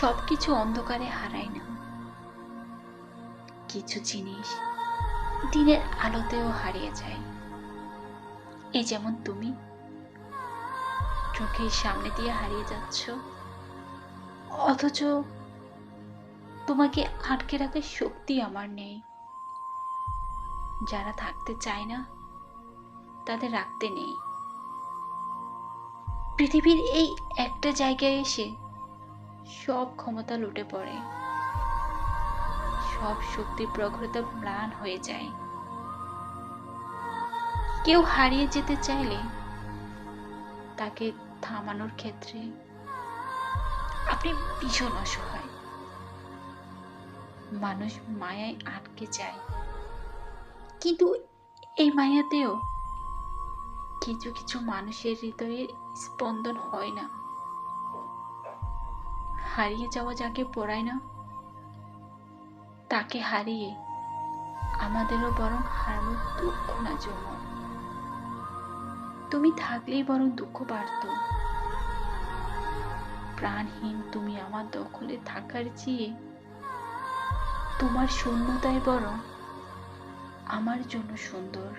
সব কিছু অন্ধকারে হারায় না। কিছু জিনিস দিনের আলোতেও হারিয়ে যায়। এই যেমন তুমি, চোখের সামনে দিয়ে হারিয়ে যাচ্ছ। অথচ তোমাকে আটকে রাখার শক্তি আমার নেই। যারা থাকতে চায় না, তাদের রাখতে নেই। পৃথিবীর এই একটা জায়গায় এসে সব ক্ষমতা লুটে পড়ে। সব শক্তি প্রখরতা ম্লান হয়ে যায়। কেউ হারিয়ে যেতে চাইলে তাকে থামানোর ক্ষেত্রে আপনি ভীষণ অসহায়। মানুষ মায়ায় আটকে যায়। কিন্তু এই মায়াতেও কিছু কিছু মানুষের হৃদয়ের স্পন্দন হয় না। হারিয়ে যাওয়া যাকে পড়ায় না, তাকে হারিয়ে আমাদেরও বরং হারানোর দুঃখ না জন্য তুমি থাকলেই বরং দুঃখ বাড়ত। প্রাণহীন তুমি আমার দখলে থাকার চেয়ে তোমার শূন্যতায় বরং আমার জন্য সুন্দর।